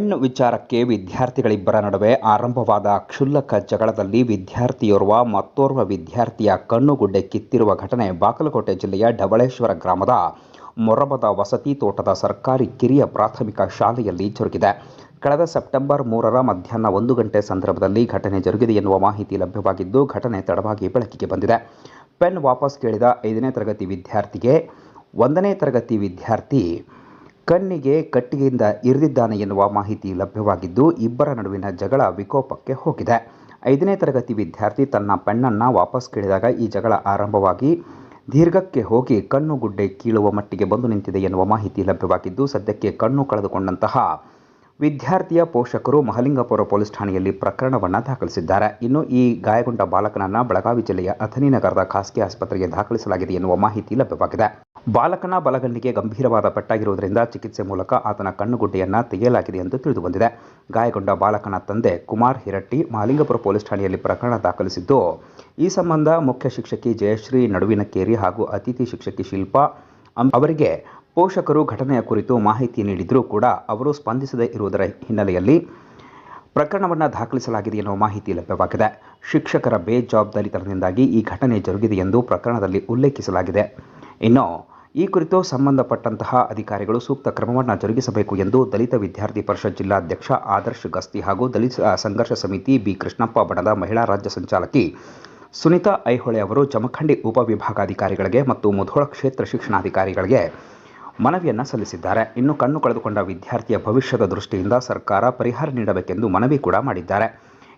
Pen ವಿಚಾರಕ್ಕೆ ವಿದ್ಯಾರ್ಥಿಗಳಿಬ್ಬರ ನಡುವೆ ಆರಂಭವಾದ ಕ್ಷುಲ್ಲಕ ಜಗಳದಲ್ಲಿ ವಿದ್ಯಾರ್ಥಿಯೋರ್ವ ಮತ್ತೋರ್ವ ವಿದ್ಯಾರ್ಥಿಯ ಕಣ್ಣುಗುಡ್ಡೆ ಕಿತ್ತಿರುವ ಘಟನೆ ಬಾಗಲಕೋಟೆ ಜಿಲ್ಲೆಯ ಡಬಳೇಶ್ವರ ಗ್ರಾಮದ ಮೊರಬದ ವಸತಿ ತೋಟದ ಸರ್ಕಾರಿ ಕಿರಿಯ ಪ್ರಾಥಮಿಕ ಶಾಲೆಯಲ್ಲಿ ಜರುಗಿದೆ. ಕಳೆದ ಸೆಪ್ಟೆಂಬರ್ ಮೂರರ ಮಧ್ಯಾಹ್ನ ಒಂದು ಗಂಟೆ ಸಂದರ್ಭದಲ್ಲಿ ಘಟನೆ ಜರುಗಿದೆ ಎನ್ನುವ ಮಾಹಿತಿ ಲಭ್ಯವಾಗಿದ್ದು, ಘಟನೆ ತಡವಾಗಿ ಬೆಳಕಿಗೆ ಬಂದಿದೆ. ಪೆನ್ ವಾಪಸ್ ಕೇಳಿದ ಐದನೇ ತರಗತಿ ವಿದ್ಯಾರ್ಥಿಗೆ ಒಂದನೇ ತರಗತಿ ವಿದ್ಯಾರ್ಥಿ ಕಣ್ಣಿಗೆ ಕಟ್ಟಿಗೆಯಿಂದ ಇರಿದಿದ್ದಾನೆ ಎನ್ನುವ ಮಾಹಿತಿ ಲಭ್ಯವಾಗಿದ್ದು, ಇಬ್ಬರ ನಡುವಿನ ಜಗಳ ವಿಕೋಪಕ್ಕೆ ಹೋಗಿದೆ. ಐದನೇ ತರಗತಿ ವಿದ್ಯಾರ್ಥಿ ತನ್ನ ಪೆನ್ನನ್ನು ವಾಪಸ್ ಕೇಳಿದಾಗ ಈ ಜಗಳ ಆರಂಭವಾಗಿ ದೀರ್ಘಕ್ಕೆ ಹೋಗಿ ಕಣ್ಣು ಗುಡ್ಡೆ ಕೀಳುವ ಮಟ್ಟಿಗೆ ಬಂದು ನಿಂತಿದೆ ಎನ್ನುವ ಮಾಹಿತಿ ಲಭ್ಯವಾಗಿದ್ದು, ಸದ್ಯಕ್ಕೆ ಕಣ್ಣು ಕಳೆದುಕೊಂಡಂತಹ ವಿದ್ಯಾರ್ಥಿಯ ಪೋಷಕರು ಮಹಲಿಂಗಪುರ ಪೊಲೀಸ್ ಠಾಣೆಯಲ್ಲಿ ಪ್ರಕರಣವನ್ನು ದಾಖಲಿಸಿದ್ದಾರೆ. ಇನ್ನು ಈ ಗಾಯಗೊಂಡ ಬಾಲಕನನ್ನು ಬೆಳಗಾವಿ ಜಿಲ್ಲೆಯ ಅಥಣಿ ನಗರದ ಖಾಸಗಿ ಆಸ್ಪತ್ರೆಗೆ ದಾಖಲಿಸಲಾಗಿದೆ ಎನ್ನುವ ಮಾಹಿತಿ ಲಭ್ಯವಾಗಿದೆ. ಬಾಲಕನ ಬಲಗಣ್ಣಿಗೆ ಗಂಭೀರವಾದ ಪೆಟ್ಟಾಗಿರುವುದರಿಂದ ಚಿಕಿತ್ಸೆ ಮೂಲಕ ಆತನ ಕಣ್ಣುಗುಡ್ಡೆಯನ್ನು ತೆಗೆಯಲಾಗಿದೆ ಎಂದು ತಿಳಿದುಬಂದಿದೆ. ಗಾಯಗೊಂಡ ಬಾಲಕನ ತಂದೆ ಕುಮಾರ್ ಹಿರಟ್ಟಿ ಮಹಲಿಂಗಪುರ ಪೊಲೀಸ್ ಠಾಣೆಯಲ್ಲಿ ಪ್ರಕರಣ ದಾಖಲಿಸಿದ್ದು, ಈ ಸಂಬಂಧ ಮುಖ್ಯ ಶಿಕ್ಷಕಿ ಜಯಶ್ರೀ ನಡುವಿನಕೇರಿ ಹಾಗೂ ಅತಿಥಿ ಶಿಕ್ಷಕಿ ಶಿಲ್ಪಾ ಅವರಿಗೆ ಪೋಷಕರು ಘಟನೆಯ ಕುರಿತು ಮಾಹಿತಿ ನೀಡಿದರೂ ಕೂಡ ಅವರು ಸ್ಪಂದಿಸದೇ ಇರುವುದರ ಹಿನ್ನೆಲೆಯಲ್ಲಿ ಪ್ರಕರಣವನ್ನು ದಾಖಲಿಸಲಾಗಿದೆ ಎನ್ನುವ ಮಾಹಿತಿ ಲಭ್ಯವಾಗಿದೆ. ಶಿಕ್ಷಕರ ಬೇಜವಾಬ್ದಾರಿತನದಿಂದಾಗಿ ಈ ಘಟನೆ ಜರುಗಿದೆ ಎಂದು ಪ್ರಕರಣದಲ್ಲಿ ಉಲ್ಲೇಖಿಸಲಾಗಿದೆ. ಇನ್ನು ಈ ಕುರಿತು ಸಂಬಂಧಪಟ್ಟಂತಹ ಅಧಿಕಾರಿಗಳು ಸೂಕ್ತ ಕ್ರಮವನ್ನು ಜರುಗಿಸಬೇಕು ಎಂದು ದಲಿತ ವಿದ್ಯಾರ್ಥಿ ಪರಿಷತ್ ಜಿಲ್ಲಾಧ್ಯಕ್ಷ ಆದರ್ಶ್ ಗಸ್ತಿ ಹಾಗೂ ದಲಿತ ಸಂಘರ್ಷ ಸಮಿತಿ ಬಿ ಕೃಷ್ಣಪ್ಪ ಬಣದ ಮಹಿಳಾ ರಾಜ್ಯ ಸಂಚಾಲಕಿ ಸುನಿತಾ ಐಹೊಳೆ ಅವರು ಜಮಖಂಡಿ ಉಪವಿಭಾಗಾಧಿಕಾರಿಗಳಿಗೆ ಮತ್ತು ಮುಧೋಳ ಕ್ಷೇತ್ರ ಶಿಕ್ಷಣಾಧಿಕಾರಿಗಳಿಗೆ ಮನವಿಯನ್ನು ಸಲ್ಲಿಸಿದ್ದಾರೆ. ಇನ್ನು ಕಣ್ಣು ಕಳೆದುಕೊಂಡ ವಿದ್ಯಾರ್ಥಿಯ ಭವಿಷ್ಯದ ದೃಷ್ಟಿಯಿಂದ ಸರ್ಕಾರ ಪರಿಹಾರ ನೀಡಬೇಕೆಂದು ಮನವಿ ಕೂಡ ಮಾಡಿದ್ದಾರೆ.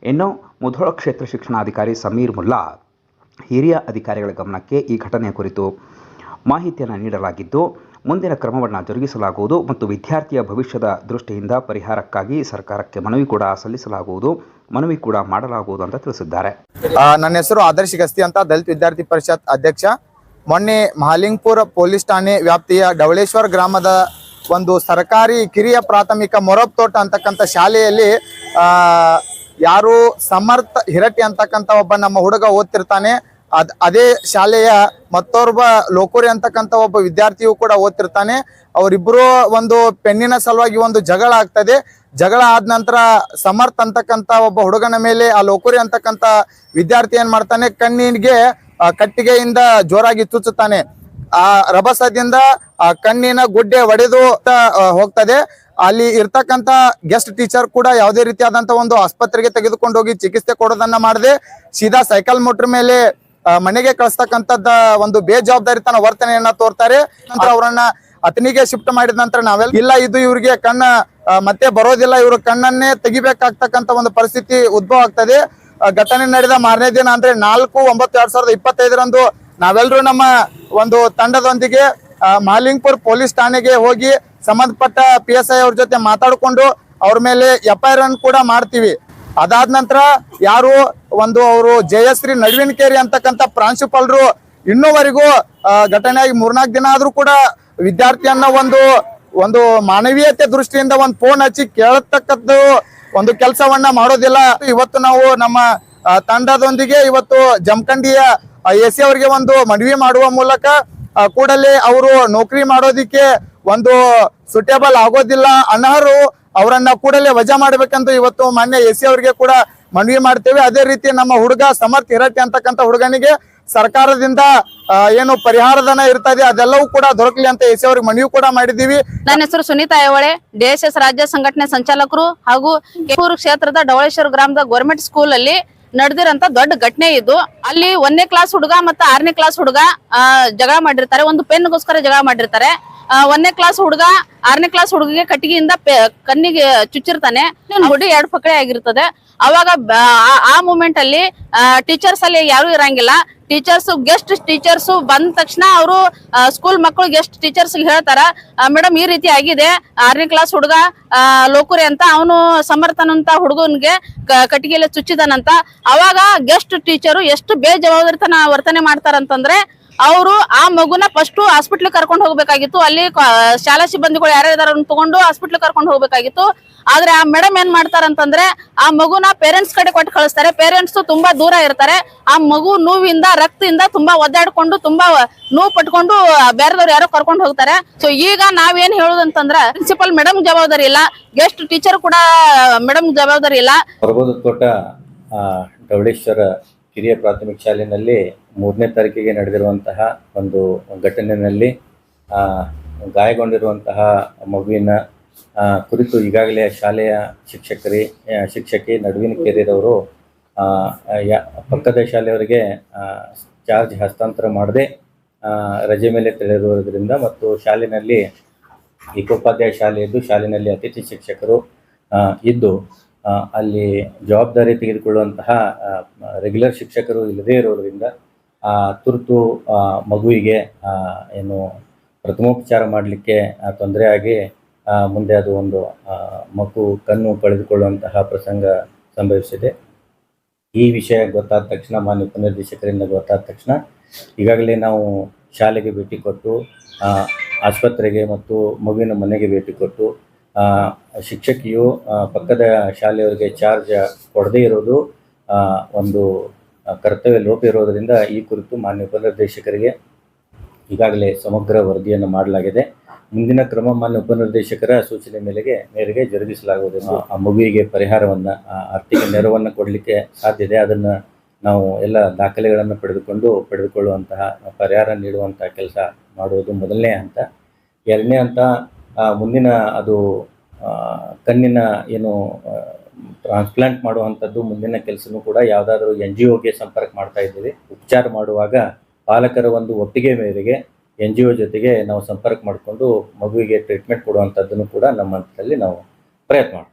ಇನ್ನು ಮುಧೋಳ ಕ್ಷೇತ್ರ ಶಿಕ್ಷಣಾಧಿಕಾರಿ ಸಮೀರ್ ಮುಲ್ಲಾ ಹಿರಿಯ ಅಧಿಕಾರಿಗಳ ಗಮನಕ್ಕೆ ಈ ಘಟನೆಯ ಕುರಿತು ಮಾಹಿತಿಯನ್ನು ನೀಡಲಾಗಿದ್ದು, ಮುಂದಿನ ಕ್ರಮವನ್ನು ಜರುಗಿಸಲಾಗುವುದು ಮತ್ತು ವಿದ್ಯಾರ್ಥಿಯ ಭವಿಷ್ಯದ ದೃಷ್ಟಿಯಿಂದ ಪರಿಹಾರಕ್ಕಾಗಿ ಸರ್ಕಾರಕ್ಕೆ ಮನವಿ ಕೂಡ ಸಲ್ಲಿಸಲಾಗುವುದು, ಮನವಿ ಕೂಡ ಮಾಡಲಾಗುವುದು ಅಂತ ತಿಳಿಸಿದ್ದಾರೆ. ನನ್ನ ಹೆಸರು ಆದರ್ಶ್ ಗಸ್ತಿ ಅಂತ, ದಲಿತ ವಿದ್ಯಾರ್ಥಿ ಪರಿಷತ್ ಅಧ್ಯಕ್ಷ. ಮೊನ್ನೆ ಮಹಾಲಿಂಗ್ಪುರ ಪೊಲೀಸ್ ಠಾಣೆ ವ್ಯಾಪ್ತಿಯ ಡವಳೇಶ್ವರ ಗ್ರಾಮದ ಒಂದು ಸರ್ಕಾರಿ ಕಿರಿಯ ಪ್ರಾಥಮಿಕ ಮೊರಬ್ ತೋಟ ಅಂತಕ್ಕಂಥ ಶಾಲೆಯಲ್ಲಿ ಯಾರು ಸಮರ್ಥ ಹಿರಟಿ ಅಂತಕ್ಕಂಥ ಒಬ್ಬ ನಮ್ಮ ಹುಡುಗ ಓದ್ತಿರ್ತಾನೆ. ಅದ್ ಅದೇ ಶಾಲೆಯ ಮತ್ತೊಬ್ಬ ಲೋಕೋರಿ ಅಂತಕ್ಕಂಥ ಒಬ್ಬ ವಿದ್ಯಾರ್ಥಿಯು ಕೂಡ ಓದ್ತಿರ್ತಾನೆ. ಅವರಿಬ್ಬರು ಒಂದು ಪೆನ್ನಿನ ಸಲುವಾಗಿ ಒಂದು ಜಗಳ ಆಗ್ತದೆ. ಜಗಳ ಆದ ನಂತರ ಸಮರ್ಥ ಅಂತಕ್ಕಂಥ ಒಬ್ಬ ಹುಡುಗನ ಮೇಲೆ ಆ ಲೋಕೋರಿ ಅಂತಕ್ಕಂಥ ವಿದ್ಯಾರ್ಥಿ ಏನ್ ಮಾಡ್ತಾನೆ? ಕಣ್ಣಿಗೆ ಕಟ್ಟಿಗೆಯಿಂದ ಜೋರಾಗಿ ಚುಚ್ಚುತ್ತಾನೆ. ಆ ರಭಸದಿಂದ ಆ ಕಣ್ಣಿನ ಗುಡ್ಡೆ ಒಡೆದು ಹೋಗ್ತದೆ. ಅಲ್ಲಿ ಇರ್ತಕ್ಕಂತ ಗೆಸ್ಟ್ ಟೀಚರ್ ಕೂಡ ಯಾವುದೇ ರೀತಿಯಾದಂತ ಒಂದು ಆಸ್ಪತ್ರೆಗೆ ತೆಗೆದುಕೊಂಡು ಹೋಗಿ ಚಿಕಿತ್ಸೆ ಕೊಡೋದನ್ನ ಮಾಡದೆ. ಸೀದಾ ಸೈಕಲ್ ಮೋಟರ್ ಮೇಲೆ ಮನೆಗೆ ಕಳಿಸ್ತಕ್ಕಂಥದ್ದ ಒಂದು ಬೇಜವಾಬ್ದಾರಿತನ ವರ್ತನೆಯನ್ನ ತೋರ್ತಾರೆ. ನಂತರ ಅವರನ್ನ ಅತನಿಗೆ ಶಿಫ್ಟ್ ಮಾಡಿದ ನಂತರ ನಾವೆಲ್ಲ ಇಲ್ಲ, ಇದು ಇವರಿಗೆ ಕಣ್ಣ ಮತ್ತೆ ಬರೋದಿಲ್ಲ, ಇವರು ಕಣ್ಣನ್ನೇ ತೆಗಿಬೇಕಾಗ್ತಕ್ಕಂತ ಒಂದು ಪರಿಸ್ಥಿತಿ ಉದ್ಭವ ಆಗ್ತದೆ. ಘಟನೆ ನಡೆದ ಮಾರನೇ ದಿನ ಅಂದ್ರೆ ನಾಲ್ಕು, ಒಂಬತ್ತು, ಎರಡ್ ಸಾವಿರದ ಇಪ್ಪತ್ತೈದರಂದು ನಾವೆಲ್ಲರೂ ನಮ್ಮ ಒಂದು ತಂಡದೊಂದಿಗೆ ಮಾಲಿಂಗ್ಪುರ್ ಪೊಲೀಸ್ ಠಾಣೆಗೆ ಹೋಗಿ ಸಂಬಂಧಪಟ್ಟ ಪಿ ಎಸ್ ಐ ಅವ್ರ ಜೊತೆ ಮಾತಾಡ್ಕೊಂಡು ಅವ್ರ ಮೇಲೆ ಎಫ್ ಐ ಕೂಡ ಮಾಡ್ತೀವಿ. ಅದಾದ ನಂತರ ಯಾರು ಒಂದು ಅವರು ಜಯಶ್ರೀ ನಡುವಿನಕೇರಿ ಅಂತಕ್ಕಂಥ ಪ್ರಾಂಶುಪಾಲರು ಇನ್ನೂವರೆಗೂ ಘಟನೆ ಘಟನೆಯಾಗಿ ಮೂರ್ನಾಲ್ಕು ದಿನ ಆದ್ರೂ ಕೂಡ ವಿದ್ಯಾರ್ಥಿಯನ್ನ ಒಂದು ಒಂದು ಮಾನವೀಯತೆ ದೃಷ್ಟಿಯಿಂದ ಒಂದು ಫೋನ್ ಹಚ್ಚಿ ಕೇಳತಕ್ಕದ್ದು ಒಂದು ಕೆಲಸವನ್ನ ಮಾಡೋದಿಲ್ಲ. ಇವತ್ತು ನಾವು ನಮ್ಮ ತಂಡದೊಂದಿಗೆ ಇವತ್ತು ಜಮಖಂಡಿಯ ಎ ಸಿ ಅವರಿಗೆ ಒಂದು ಮನವಿ ಮಾಡುವ ಮೂಲಕ ಕೂಡಲೇ ಅವರು ನೌಕರಿ ಮಾಡೋದಿಕ್ಕೆ ಒಂದು ಸುಟೇಬಲ್ ಆಗೋದಿಲ್ಲ. ಅನರ್ಹರು ಅವರನ್ನ ಕೂಡಲೇ ವಜಾ ಮಾಡ್ಬೇಕಂತ ಇವತ್ತು ಮಾನ್ಯ ಎ ಸಿ ಅವರಿಗೆ ಕೂಡ ಮನವಿ ಮಾಡ್ತೇವೆ. ಅದೇ ರೀತಿ ನಮ್ಮ ಹುಡುಗ ಸಮರ್ಥ ಹಿರಟ್ಟಿ ಅಂತಕ್ಕಂಥ ಹುಡುಗನಿಗೆ ಸರ್ಕಾರದಿಂದ ಏನು ಪರಿಹಾರಧನ ಇರ್ತದೆ ಅದೆಲ್ಲವೂ ಕೂಡ ದೊರಕಲಿ ಅಂತ ಎಸಿ ಅವ್ರಿಗೆ ಮನವಿ ಕೂಡ ಮಾಡಿದೀವಿ ನನ್ನ ಹೆಸರು ಸುನೀತಾ ಐವಳೆ ಡಿಎಸ್ಎಸ್ ರಾಜ್ಯ ಸಂಘಟನೆ ಸಂಚಾಲಕರು ಹಾಗೂ ಕೆಪೂರು ಕ್ಷೇತ್ರದ ಡವಳೇಶ್ವರ ಗ್ರಾಮದ ಗೌರ್ಮೆಂಟ್ ಸ್ಕೂಲ್ ಅಲ್ಲಿ ನಡೆದಿರಂತ ದೊಡ್ಡ ಘಟನೆ ಇದು. ಅಲ್ಲಿ ಒಂದನೇ ಕ್ಲಾಸ್ ಹುಡುಗ ಮತ್ತೆ ಆರನೇ ಕ್ಲಾಸ್ ಹುಡುಗ ಜಗಳ ಮಾಡಿರ್ತಾರೆ. ಒಂದು ಪೆನ್ಗೋಸ್ಕರ ಜಗಳ ಮಾಡಿರ್ತಾರೆ. ಒಂದನೇ ಕ್ಲಾಸ್ ಹುಡುಗ ಆರನೇ ಕ್ಲಾಸ್ ಹುಡುಗಿಗೆ ಕಟ್ಟಿಗೆಯಿಂದ ಕಣ್ಣಿಗೆ ಚುಚ್ಚಿರ್ತಾನೆ. ಹುಡುಗಿ ಎರಡು ಪಕಡೆ ಆಗಿರ್ತದೆ. ಅವಾಗ ಆ ಮೂಮೆಂಟ್ ಅಲ್ಲಿ ಟೀಚರ್ಸ್ ಅಲ್ಲಿ ಯಾರು ಇರಂಗಿಲ್ಲ. ಟೀಚರ್ಸ್ ಗೆಸ್ಟ್ ಟೀಚರ್ಸ್ ಬಂದ ತಕ್ಷಣ ಅವರು ಸ್ಕೂಲ್ ಮಕ್ಕಳು ಗೆಸ್ಟ್ ಟೀಚರ್ಸ್ ಹೇಳ್ತಾರ ಮೇಡಮ್ ಈ ರೀತಿ ಆಗಿದೆ. ಆರನೇ ಕ್ಲಾಸ್ ಹುಡುಗ ಲೋಕುರಿ ಅಂತ ಅವನು ಸಮರ್ಥನಂತ ಹುಡುಗನ್ಗೆ ಕಟ್ಟಿಗೆಲ್ಲ ಚುಚ್ಚಿದನಂತ. ಅವಾಗ ಗೆಸ್ಟ್ ಟೀಚರು ಎಷ್ಟು ಬೇಜವಾಬ್ದಾರಿತನ ವರ್ತನೆ ಮಾಡ್ತಾರಂತಂದ್ರೆ ಅವರು ಆ ಮಗುನ ಫಸ್ಟ್ ಹಾಸ್ಪಿಟ್ಲ್ ಕರ್ಕೊಂಡು ಹೋಗ್ಬೇಕಾಗಿತ್ತು. ಅಲ್ಲಿ ಶಾಲಾ ಸಿಬ್ಬಂದಿಗಳು ಯಾರ್ಯಾರು ತಗೊಂಡು ಹಾಸ್ಪಿಟ್ಲ್ ಕರ್ಕೊಂಡು ಹೋಗ್ಬೇಕಾಗಿತ್ತು. ಆದ್ರೆ ಆ ಮೇಡಮ್ ಏನ್ ಮಾಡ್ತಾರಂತಂದ್ರೆ ಆ ಮಗುನ ಪೇರೆಂಟ್ಸ್ ಕಡೆ ಕೊಟ್ಟು ಕಳಿಸ್ತಾರೆ. ಪೇರೆಂಟ್ಸ್ ತುಂಬಾ ದೂರ ಇರ್ತಾರೆ. ಆ ಮಗು ನೋವಿಂದ, ರಕ್ತದಿಂದ ತುಂಬಾ ಒದ್ದಾಡ್ಕೊಂಡು, ತುಂಬಾ ನೋವು ಪಟ್ಕೊಂಡು ಬೇರೆದವ್ರು ಯಾರೋ ಕರ್ಕೊಂಡು ಹೋಗ್ತಾರೆ. ಸೊ ಈಗ ನಾವೇನ್ ಹೇಳುದಂತಂದ್ರ ಪ್ರಿನ್ಸಿಪಲ್ ಮೇಡಮ್ ಜವಾಬ್ದಾರಿ ಇಲ್ಲ. ಗೆಸ್ಟ್ ಟೀಚರ್ ಕೂಡ ಮೇಡಮ್ ಜವಾಬ್ದಾರಿ ಇಲ್ಲ. ಢವಳೇಶ್ವರ ಹಿರಿಯ ಪ್ರಾಥಮಿಕ ಶಾಲೆಯಲ್ಲಿ ಮೂರನೇ ತಾರೀಕಿಗೆ ನಡೆದಿರುವಂತಹ ಒಂದು ಘಟನೆಯಲ್ಲಿ ಗಾಯಗೊಂಡಿರುವಂತಹ ಮಗುವಿನ ಕುರಿತು ಈಗಾಗಲೇ ಶಾಲೆಯ ಶಿಕ್ಷಕರಿ ಶಿಕ್ಷಕಿ ನಡುವಿನ ಕೇರಿರವರು ಯಾ- ಪಕ್ಕದ ಶಾಲೆಯವರಿಗೆ ಚಾರ್ಜ್ ಹಸ್ತಾಂತರ ಮಾಡದೆ ರಜೆ ಮೇಲೆ ತೆರಳಿರುವುದರಿಂದ ಮತ್ತು ಶಾಲೆಯಲ್ಲಿ ಏಕೋಪಾಧ್ಯಾಯ ಶಾಲೆ ಇದ್ದು ಶಾಲೆಯಲ್ಲಿ ಅತಿಥಿ ಶಿಕ್ಷಕರು ಇದ್ದು ಅಲ್ಲಿ ಜವಾಬ್ದಾರಿ ತೆಗೆದುಕೊಳ್ಳುವಂತಹ ರೆಗ್ಯುಲರ್ ಶಿಕ್ಷಕರು ಇಲ್ಲದೇ ಇರೋದ್ರಿಂದ ಆ, ತುರ್ತು ಮಗುವಿಗೆ ಏನು ಪ್ರಥಮೋಪಚಾರ ಮಾಡಲಿಕ್ಕೆ ತೊಂದರೆ ಆಗಿ ಮುಂದೆ ಅದು ಒಂದು ಮಗು ಕಣ್ಣು ಕಳೆದುಕೊಳ್ಳುವಂತಹ ಪ್ರಸಂಗ ಸಂಭವಿಸಿದೆ. ಈ ವಿಷಯ ಗೊತ್ತಾದ ತಕ್ಷಣ ಮಾನ್ಯ ಉಪನಿರ್ದೇಶಕರಿಂದ ಗೊತ್ತಾದ ತಕ್ಷಣ ಈಗಾಗಲೇ ನಾವು ಶಾಲೆಗೆ ಭೇಟಿ ಕೊಟ್ಟು ಆಸ್ಪತ್ರೆಗೆ ಮತ್ತು ಮಗುವಿನ ಮನೆಗೆ ಭೇಟಿ ಕೊಟ್ಟು ಶಿಕ್ಷಕಿಯು ಪಕ್ಕದ ಶಾಲೆಯವರಿಗೆ ಚಾರ್ಜ್ ಕೊಡದೇ ಇರೋದು ಒಂದು ಕರ್ತವ್ಯ ಲೋಪ ಇರೋದರಿಂದ ಈ ಕುರಿತು ಮಾನ್ಯ ಉಪನಿರ್ದೇಶಕರಿಗೆ ಈಗಾಗಲೇ ಸಮಗ್ರ ವರದಿಯನ್ನು ಮಾಡಲಾಗಿದೆ. ಮುಂದಿನ ಕ್ರಮ ಮಾನ್ಯ ಉಪನಿರ್ದೇಶಕರ ಸೂಚನೆ ಮೇರೆಗೆ ಮೇರೆಗೆ ಜರುಗಿಸಲಾಗುವುದು ಆ ಮಗುವಿಗೆ ಪರಿಹಾರವನ್ನು ಆರ್ಥಿಕ ನೆರವನ್ನು ಕೊಡಲಿಕ್ಕೆ ಸಾಧ್ಯ ಇದೆ. ಅದನ್ನು ನಾವು ಎಲ್ಲ ದಾಖಲೆಗಳನ್ನು ಪಡೆದುಕೊಂಡು ಪಡೆದುಕೊಳ್ಳುವಂತಹ, ಪರಿಹಾರ ನೀಡುವಂತಹ ಕೆಲಸ ಮಾಡುವುದು ಮೊದಲನೇ ಹಂತ. ಎರಡನೇ ಹಂತ ಮುಂದಿನ ಅದು ಕಣ್ಣಿನ ಏನು ಟ್ರಾನ್ಸ್ಪ್ಲಾಂಟ್ ಮಾಡುವಂಥದ್ದು ಮುಂದಿನ ಕೆಲಸನೂ ಕೂಡ ಯಾವುದಾದ್ರೂ ಎನ್ ಜಿ ಒಗೆ ಸಂಪರ್ಕ ಮಾಡ್ತಾ ಇದ್ದೀವಿ. ಉಪಚಾರ ಮಾಡುವಾಗ ಪಾಲಕರ ಒಂದು ಒಪ್ಪಿಗೆ ಮೇರೆಗೆ ಎನ್ ಜಿ ಒ ಜೊತೆಗೆ ನಾವು ಸಂಪರ್ಕ ಮಾಡಿಕೊಂಡು ಮಗುವಿಗೆ ಟ್ರೀಟ್ಮೆಂಟ್ ಕೊಡುವಂಥದ್ದನ್ನು ಕೂಡ ನಮ್ಮ ಹಂತದಲ್ಲಿ ನಾವು ಪ್ರಯತ್ನ ಮಾಡ್ತೀವಿ.